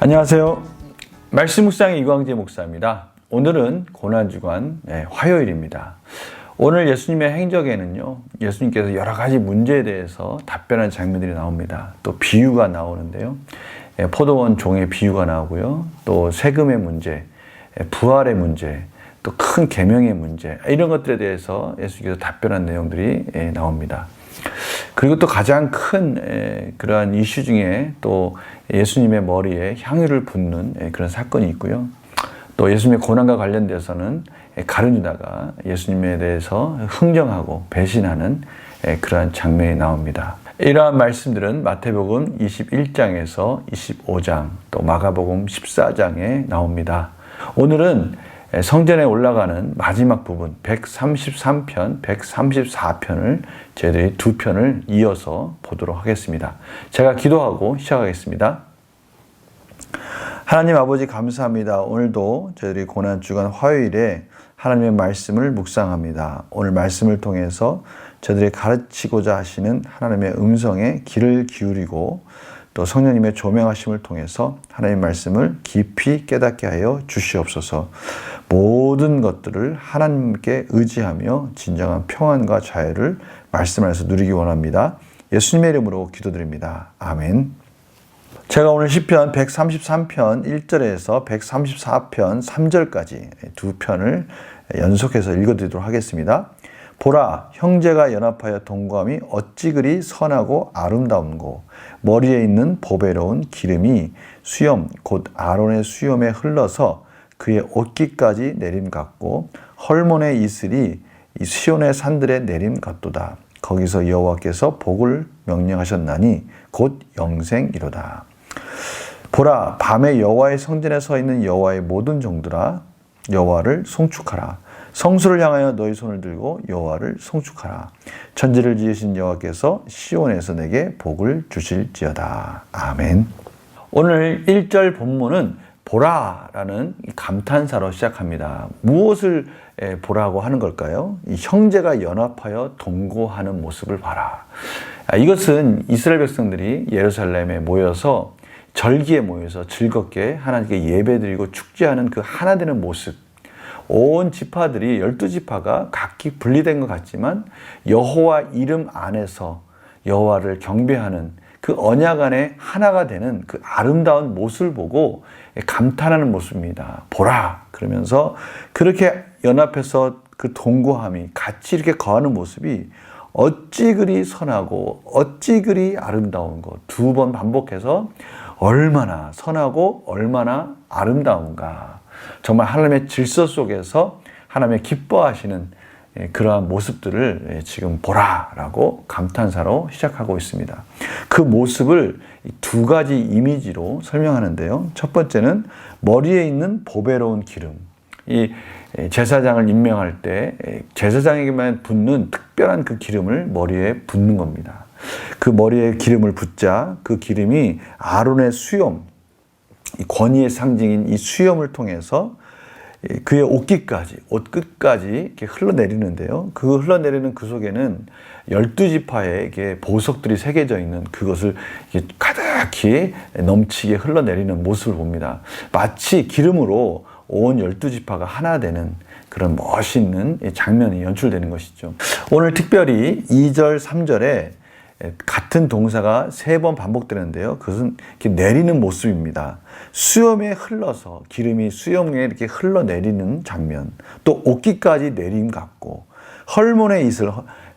안녕하세요. 말씀 묵상의 이광재 목사입니다. 오늘은 고난주간 네, 화요일입니다. 오늘 예수님의 행적에는요, 예수님께서 여러 가지 문제에 대해서 답변하는 장면들이 나옵니다. 또 비유가 나오는데요. 예, 포도원 종의 비유가 나오고요. 또 세금의 문제, 예, 부활의 문제, 또 큰 계명의 문제 이런 것들에 대해서 예수님께서 답변한 내용들이 예, 나옵니다. 그리고 또 가장 큰 에, 그러한 이슈 중에 또 예수님의 머리에 향유를 붓는 에, 그런 사건이 있고요. 또 예수님의 고난과 관련돼서는 유다가 예수님에 대해서 흥정하고 배신하는 에, 그러한 장면이 나옵니다. 이러한 말씀들은 마태복음 21장에서 25장 또 마가복음 14장에 나옵니다. 오늘은 성전에 올라가는 마지막 부분 133편, 134편을 저희들이 두 편을 이어서 보도록 하겠습니다. 제가 기도하고 시작하겠습니다. 하나님 아버지 감사합니다. 오늘도 저희들이 고난 주간 화요일에 하나님의 말씀을 묵상합니다. 오늘 말씀을 통해서 저희들이 가르치고자 하시는 하나님의 음성에 귀를 기울이고 또 성령님의 조명하심을 통해서 하나님의 말씀을 깊이 깨닫게 하여 주시옵소서. 모든 것들을 하나님께 의지하며 진정한 평안과 자유를 말씀 안에서 누리기 원합니다. 예수님의 이름으로 기도드립니다. 아멘. 제가 오늘 시편 133편 1절에서 134편 3절까지 두 편을 연속해서 읽어드리도록 하겠습니다. 보라 형제가 연합하여 동거함이 어찌 그리 선하고 아름다운고 머리에 있는 보배로운 기름이 수염 곧 아론의 수염에 흘러서 그의 옷깃까지 내림 같고 헐몬의 이슬이 이 시온의 산들에 내림 같도다. 거기서 여호와께서 복을 명령하셨나니 곧 영생이로다. 보라 밤에 여호와의 성전에 서 있는 여호와의 모든 종들아 여호와를 송축하라. 성수를 향하여 너희 손을 들고 여호와를 송축하라. 천지를 지으신 여호와께서 시온에서 내게 복을 주실지어다. 아멘. 오늘 1절 본문은 보라라는 감탄사로 시작합니다. 무엇을 보라고 하는 걸까요? 형제가 연합하여 동거하는 모습을 봐라. 아, 이것은 이스라엘 백성들이 예루살렘에 모여서 절기에 모여서 즐겁게 하나님께 예배드리고 축제하는 그 하나 되는 모습. 온 지파들이 열두 지파가 각기 분리된 것 같지만 여호와 이름 안에서 여호와를 경배하는 그 언약 안에 하나가 되는 그 아름다운 모습을 보고 감탄하는 모습입니다. 보라 그러면서 그렇게 연합해서 그 동거함이 같이 이렇게 거하는 모습이 어찌 그리 선하고 어찌 그리 아름다운 것 두 번 반복해서 얼마나 선하고 얼마나 아름다운가 정말 하나님의 질서 속에서 하나님의 기뻐하시는 그러한 모습들을 지금 보라라고 감탄사로 시작하고 있습니다. 그 모습을 두 가지 이미지로 설명하는데요. 첫 번째는 머리에 있는 보배로운 기름. 이 제사장을 임명할 때 제사장에게만 붓는 특별한 그 기름을 머리에 붓는 겁니다. 그 머리에 기름을 붓자 그 기름이 아론의 수염, 권위의 상징인 이 수염을 통해서 그의 옷깃까지, 옷 끝까지 이렇게 흘러내리는데요. 그 흘러내리는 그 속에는 열두 지파의 보석들이 새겨져 있는 그것을 가득히 넘치게 흘러내리는 모습을 봅니다. 마치 기름으로 온 열두 지파가 하나 되는 그런 멋있는 장면이 연출되는 것이죠. 오늘 특별히 2절, 3절에 같은 동사가 세 번 반복되는데요. 그것은 이렇게 내리는 모습입니다. 수염에 흘러서 기름이 수염에 이렇게 흘러내리는 장면, 또 옷깃까지 내림 같고 헐몬의 이슬,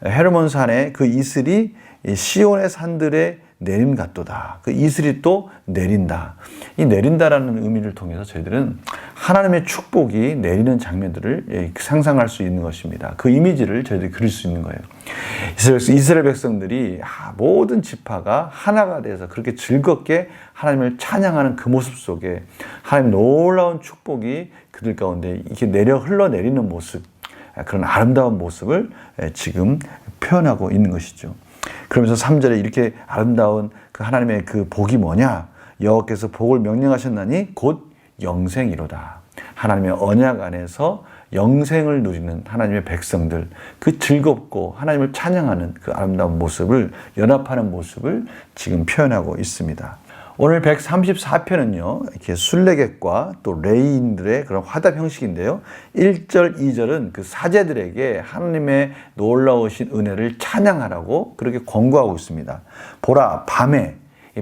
헤르몬 산의 그 이슬이 시온의 산들에 내림 같도다. 그 이슬이 또 내린다. 이 내린다라는 의미를 통해서 저희들은 하나님의 축복이 내리는 장면들을 상상할 수 있는 것입니다. 그 이미지를 저희들이 그릴 수 있는 거예요. 이스라엘 백성들이 모든 지파가 하나가 돼서 그렇게 즐겁게 하나님을 찬양하는 그 모습 속에 하나님 놀라운 축복이 그들 가운데 이렇게 내려 흘러내리는 모습, 그런 아름다운 모습을 지금 표현하고 있는 것이죠. 그러면서 3절에 이렇게 아름다운 그 하나님의 그 복이 뭐냐? 여호와께서 복을 명령하셨나니 곧 영생이로다. 하나님의 언약 안에서 영생을 누리는 하나님의 백성들, 그 즐겁고 하나님을 찬양하는 그 아름다운 모습을 연합하는 모습을 지금 표현하고 있습니다. 오늘 134편은요, 이렇게 순례객과 또 레이인들의 그런 화답 형식인데요. 1절, 2절은 그 사제들에게 하나님의 놀라우신 은혜를 찬양하라고 그렇게 권고하고 있습니다. 보라, 밤에,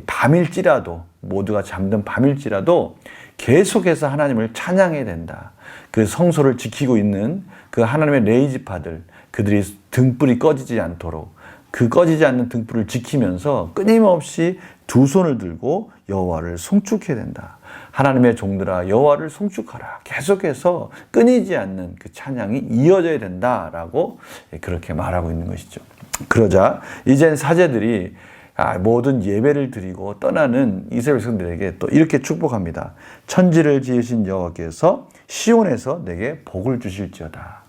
밤일지라도, 모두가 잠든 밤일지라도 계속해서 하나님을 찬양해야 된다. 그 성소를 지키고 있는 그 하나님의 레이지파들, 그들이 등불이 꺼지지 않도록 그 꺼지지 않는 등불을 지키면서 끊임없이 두 손을 들고 여호와를 송축해야 된다. 하나님의 종들아 여호와를 송축하라. 계속해서 끊이지 않는 그 찬양이 이어져야 된다라고 그렇게 말하고 있는 것이죠. 그러자 이젠 사제들이 아, 모든 예배를 드리고 떠나는 이스라엘 백성들에게 또 이렇게 축복합니다. 천지를 지으신 여호와께서 시온에서 내게 복을 주실지어다.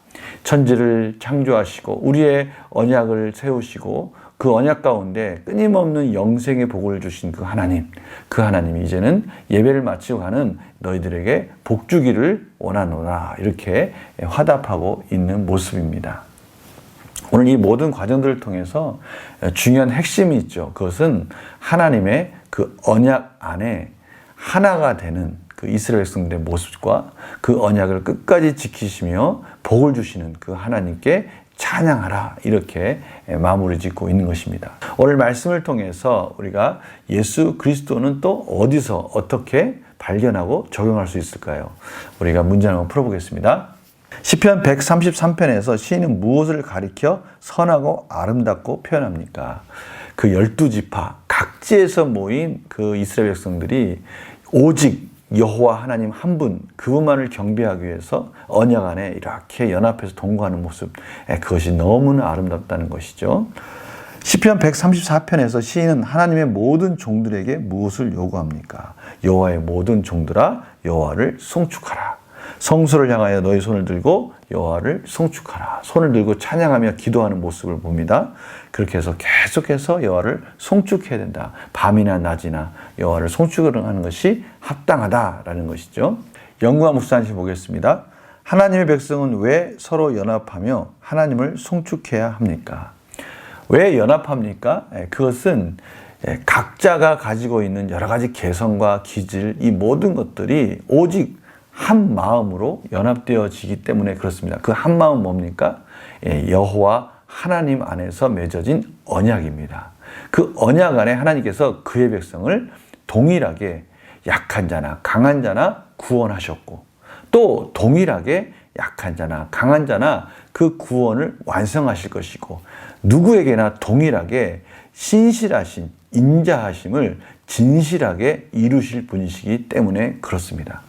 천지를 창조하시고 우리의 언약을 세우시고 그 언약 가운데 끊임없는 영생의 복을 주신 그 하나님, 그 하나님이 이제는 예배를 마치고 가는 너희들에게 복 주기를 원하노라 이렇게 화답하고 있는 모습입니다. 오늘 이 모든 과정들을 통해서 중요한 핵심이 있죠. 그것은 하나님의 그 언약 안에 하나가 되는 그 이스라엘 백성들의 모습과 그 언약을 끝까지 지키시며 복을 주시는 그 하나님께 찬양하라 이렇게 마무리 짓고 있는 것입니다. 오늘 말씀을 통해서 우리가 예수 그리스도는 또 어디서 어떻게 발견하고 적용할 수 있을까요? 우리가 문제 한번 풀어보겠습니다. 시편 133편에서 시인은 무엇을 가리켜 선하고 아름답고 표현합니까? 그 열두 지파 각지에서 모인 그 이스라엘 백성들이 오직 여호와 하나님 한 분 그분만을 경배하기 위해서 언약 안에 이렇게 연합해서 동거하는 모습 그것이 너무나 아름답다는 것이죠. 시편 134편에서 시인은 하나님의 모든 종들에게 무엇을 요구합니까? 여호와의 모든 종들아 여호와를 송축하라. 성소를 향하여 너희 손을 들고 여호와를 송축하라. 손을 들고 찬양하며 기도하는 모습을 봅니다. 그렇게 해서 계속해서 여호와를 송축해야 된다. 밤이나 낮이나 여호와를 송축하는 것이 합당하다라는 것이죠. 영구한 묵상시 보겠습니다. 하나님의 백성은 왜 서로 연합하며 하나님을 송축해야 합니까? 왜 연합합니까? 예, 그것은 예, 각자가 가지고 있는 여러 가지 개성과 기질, 이 모든 것들이 오직 한 마음으로 연합되어지기 때문에 그렇습니다. 그 한 마음 뭡니까? 예, 여호와 하나님 안에서 맺어진 언약입니다. 그 언약 안에 하나님께서 그의 백성을 동일하게 약한 자나 강한 자나 구원하셨고 또 동일하게 약한 자나 강한 자나 그 구원을 완성하실 것이고 누구에게나 동일하게 신실하신 인자하심을 진실하게 이루실 분이시기 때문에 그렇습니다.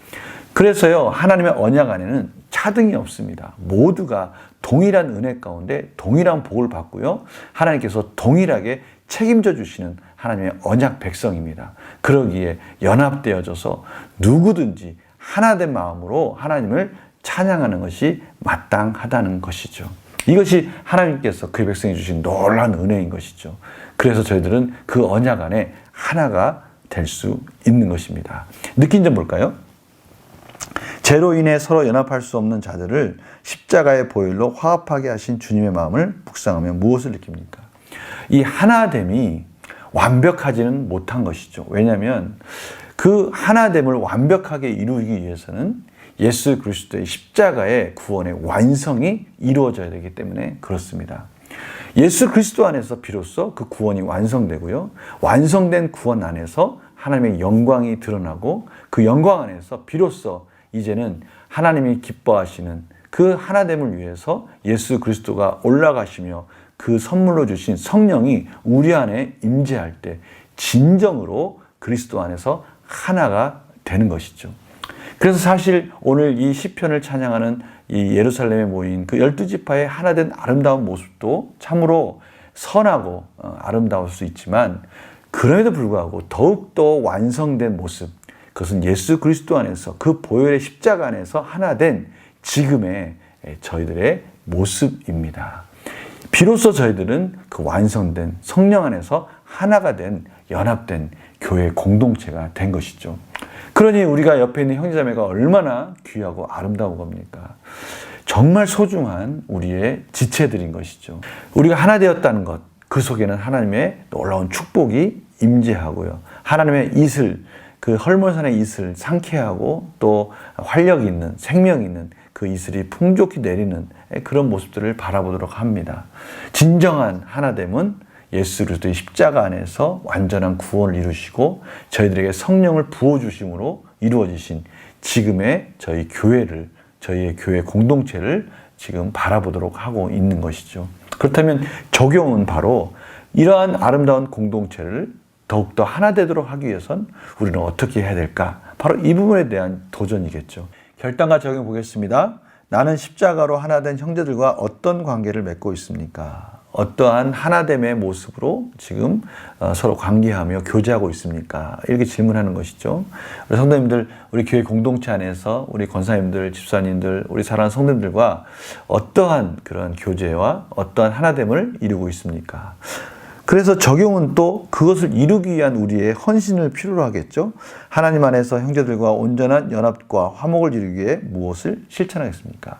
그래서요, 하나님의 언약 안에는 차등이 없습니다. 모두가 동일한 은혜 가운데 동일한 복을 받고요. 하나님께서 동일하게 책임져 주시는 하나님의 언약 백성입니다. 그러기에 연합되어져서 누구든지 하나된 마음으로 하나님을 찬양하는 것이 마땅하다는 것이죠. 이것이 하나님께서 그 백성이 주신 놀라운 은혜인 것이죠. 그래서 저희들은 그 언약 안에 하나가 될 수 있는 것입니다. 느낀 점 볼까요? 죄로 인해 서로 연합할 수 없는 자들을 십자가의 보혈로 화합하게 하신 주님의 마음을 묵상하면 무엇을 느낍니까? 이 하나됨이 완벽하지는 못한 것이죠. 왜냐하면 그 하나됨을 완벽하게 이루기 위해서는 예수 그리스도의 십자가의 구원의 완성이 이루어져야 되기 때문에 그렇습니다. 예수 그리스도 안에서 비로소 그 구원이 완성되고요. 완성된 구원 안에서 하나님의 영광이 드러나고 그 영광 안에서 비로소 이제는 하나님이 기뻐하시는 그 하나됨을 위해서 예수 그리스도가 올라가시며 그 선물로 주신 성령이 우리 안에 임재할 때 진정으로 그리스도 안에서 하나가 되는 것이죠. 그래서 사실 오늘 이 시편을 찬양하는 이 예루살렘에 모인 그 열두 지파의 하나된 아름다운 모습도 참으로 선하고 어, 아름다울 수 있지만 그럼에도 불구하고 더욱더 완성된 모습, 그것은 예수 그리스도 안에서 그 보혈의 십자가 안에서 하나 된 지금의 저희들의 모습입니다. 비로소 저희들은 그 완성된 성령 안에서 하나가 된 연합된 교회 공동체가 된 것이죠. 그러니 우리가 옆에 있는 형제자매가 얼마나 귀하고 아름다운 겁니까? 정말 소중한 우리의 지체들인 것이죠. 우리가 하나 되었다는 것, 그 속에는 하나님의 놀라운 축복이 임재하고요. 하나님의 이슬, 그 헐몬산의 이슬, 상쾌하고 또 활력 있는, 생명 있는 그 이슬이 풍족히 내리는 그런 모습들을 바라보도록 합니다. 진정한 하나됨은 예수 그리스도의 십자가 안에서 완전한 구원을 이루시고 저희들에게 성령을 부어 주심으로 이루어지신 지금의 저희 교회를 저희의 교회 공동체를 지금 바라보도록 하고 있는 것이죠. 그렇다면 적용은 바로 이러한 아름다운 공동체를 더욱더 하나 되도록 하기 위해선 우리는 어떻게 해야 될까? 바로 이 부분에 대한 도전이겠죠. 결단과 적용 보겠습니다. 나는 십자가로 하나 된 형제들과 어떤 관계를 맺고 있습니까? 어떠한 하나됨의 모습으로 지금 어, 서로 관계하며 교제하고 있습니까? 이렇게 질문하는 것이죠. 우리 성도님들, 우리 교회 공동체 안에서 우리 권사님들, 집사님들, 우리 사랑하는 성도님들과 어떠한 그런 교제와 어떠한 하나됨을 이루고 있습니까? 그래서 적용은 또 그것을 이루기 위한 우리의 헌신을 필요로 하겠죠. 하나님 안에서 형제들과 온전한 연합과 화목을 이루기 위해 무엇을 실천하겠습니까?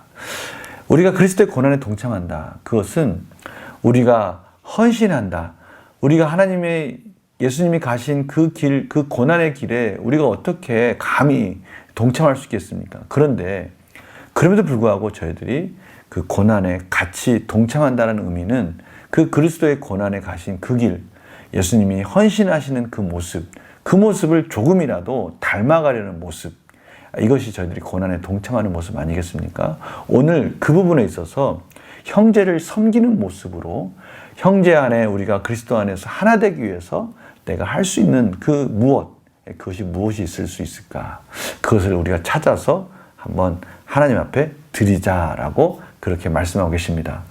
우리가 그리스도의 고난에 동참한다. 그것은 우리가 헌신한다. 우리가 하나님의 예수님이 가신 그 길, 그 고난의 길에 우리가 어떻게 감히 동참할 수 있겠습니까? 그런데 그럼에도 불구하고 저희들이 그 고난에 같이 동참한다는 의미는 그 그리스도의 고난에 가신 그 길, 예수님이 헌신하시는 그 모습, 그 모습을 조금이라도 닮아가려는 모습, 이것이 저희들이 고난에 동참하는 모습 아니겠습니까? 오늘 그 부분에 있어서 형제를 섬기는 모습으로 형제 안에 우리가 그리스도 안에서 하나 되기 위해서 내가 할 수 있는 그 무엇, 그것이 무엇이 있을 수 있을까? 그것을 우리가 찾아서 한번 하나님 앞에 드리자라고 그렇게 말씀하고 계십니다.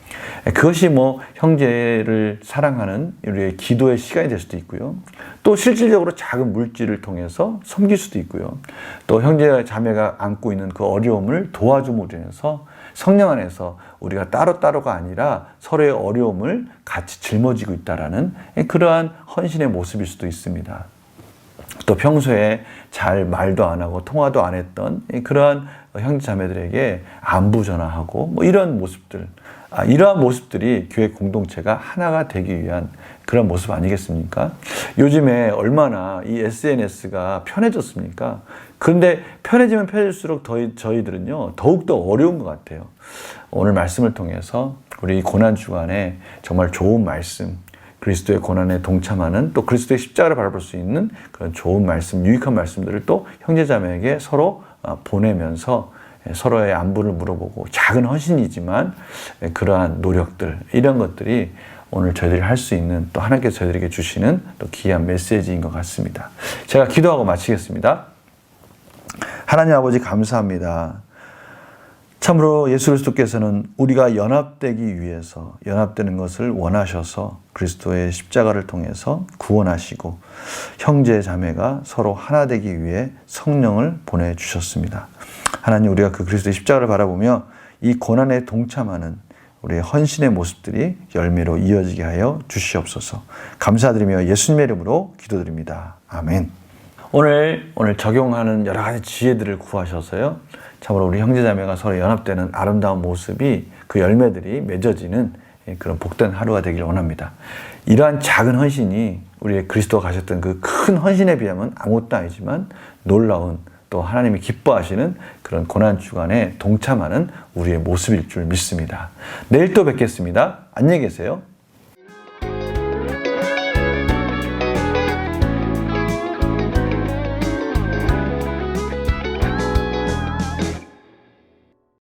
그것이 뭐 형제를 사랑하는 우리의 기도의 시간이 될 수도 있고요. 또 실질적으로 작은 물질을 통해서 섬길 수도 있고요. 또 형제 자매가 안고 있는 그 어려움을 도와줌으로 인해서 성령 안에서 우리가 따로따로가 아니라 서로의 어려움을 같이 짊어지고 있다라는 그러한 헌신의 모습일 수도 있습니다. 또 평소에 잘 말도 안 하고 통화도 안 했던 그러한 형제 자매들에게 안부 전화하고 뭐 이런 모습들 아, 이러한 모습들이 교회 공동체가 하나가 되기 위한 그런 모습 아니겠습니까? 요즘에 얼마나 이 SNS가 편해졌습니까? 그런데 편해지면 편해질수록 더, 저희들은요, 더욱더 어려운 것 같아요. 오늘 말씀을 통해서 우리 고난 주간에 정말 좋은 말씀, 그리스도의 고난에 동참하는 또 그리스도의 십자가를 바라볼 수 있는 그런 좋은 말씀, 유익한 말씀들을 또 형제자매에게 서로 어, 보내면서 서로의 안부를 물어보고 작은 헌신이지만 그러한 노력들 이런 것들이 오늘 저희들이 할 수 있는 또 하나님께서 저희들에게 주시는 또 귀한 메시지인 것 같습니다. 제가 기도하고 마치겠습니다. 하나님 아버지 감사합니다. 참으로 예수 그리스도께서는 우리가 연합되기 위해서 연합되는 것을 원하셔서 그리스도의 십자가를 통해서 구원하시고 형제 자매가 서로 하나 되기 위해 성령을 보내 주셨습니다. 하나님 우리가 그 그리스도의 십자가를 바라보며 이 고난에 동참하는 우리의 헌신의 모습들이 열매로 이어지게 하여 주시옵소서. 감사드리며 예수님의 이름으로 기도드립니다. 아멘. 오늘 오늘 적용하는 여러 가지 지혜들을 구하셔서요. 참으로 우리 형제자매가 서로 연합되는 아름다운 모습이 그 열매들이 맺어지는 그런 복된 하루가 되기를 원합니다. 이러한 작은 헌신이 우리의 그리스도가 가셨던 그 큰 헌신에 비하면 아무것도 아니지만 놀라운 또 하나님이 기뻐하시는 그런 고난 주간에 동참하는 우리의 모습일 줄 믿습니다. 내일 또 뵙겠습니다. 안녕히 계세요.